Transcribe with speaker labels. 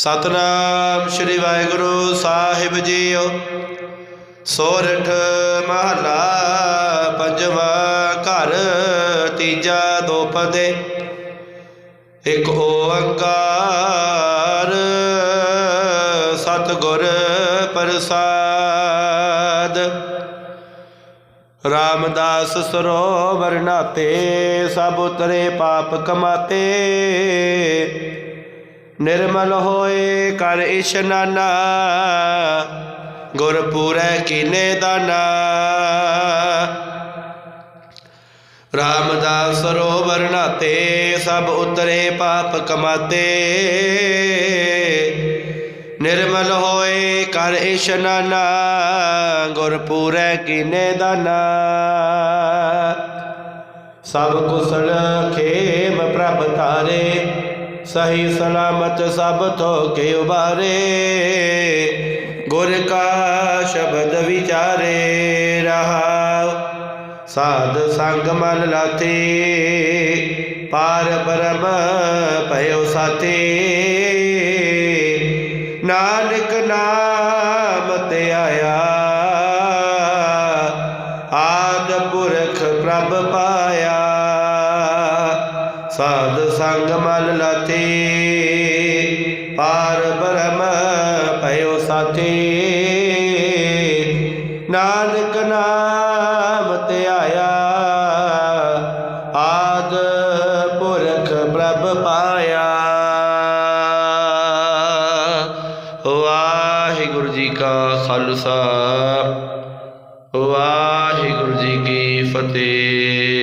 Speaker 1: ਸਤਨਾਮ ਸ੍ਰੀ ਵਾਹਿਗੁਰੂ ਸਾਹਿਬ ਜੀਓ। ਸੋਰਠ ਮਹਲਾ ਪੰਜਵਾ ਘਰ, ਤੀਜਾ ਦੋ ਪਦੇ ਇਕ ਓੰਕਾਰ ਸਤਿਗੁਰ ਪ੍ਰਸਾਦ। ਰਾਮਦਾਸ ਸਰੋਵਰ ਨਾਤੇ ਸਭ ਉਤਰੇ ਪਾਪ ਕਮਾਤੇ। ਨਿਰਮਲ ਹੋਏ ਕਰ ਇਸ਼ਨਾਨਾ ਗੁਰ ਪੂਰੈ ਕੀਨੇ ਦਾਨਾ। ਰਾਮਦਾਸ ਸਰੋਵਰ ਨਾਤੇ, ਸਭ ਉਤਰੇ ਪਾਪ ਕਮਾਤੇ। ਨਿਰਮਲ ਹੋਏ ਕਰ ਇਸ਼ਨਾਨਾ ਗੁਰ ਪੂਰੈ ਕੀਨੇ ਦਾਨਾ। ਸਭ ਕੁਸਲ ਖੇਮ ਪ੍ਰਭ ਤਾਰੇ ਸਹੀ ਸਲਾਮਤ ਸਭ ਤੋਂ ਕੇ ਉਬਾਰੇ, ਗੁਰ ਕਾ ਸ਼ਬਦ ਵਿਚਾਰੇ ਰਹਾਉ ਸਾਧ ਸੰਗ ਮਨ ਲਾਤੇ ਪਾਰ ਬ੍ਰਹਮ ਭਇਓ ਸਾਥੇ। ਨਾਨਕ ਨਾਮ ਤੇ ਆਇਆ, ਆਦ ਪੁਰਖ ਪ੍ਰਭ ਪਾਇਆ। ਸਾਧ ਸੰਗ ਮਨ ਲਾਤੇ, ਪਾਰ ਬ੍ਰਹਮ ਭਇਓ ਸਾਥੇ। ਨਾਨਕ ਨਾਮ ਤੇ ਆਇਆ, ਆਦ ਪੁਰਖ ਪ੍ਰਭ ਪਾਇਆ। ਵਾਹਿਗੁਰੂ ਜੀ ਕਾ ਖਾਲਸਾ, ਵਾਹਿਗੁਰੂ ਜੀ ਕੀ ਫਤਿਹ।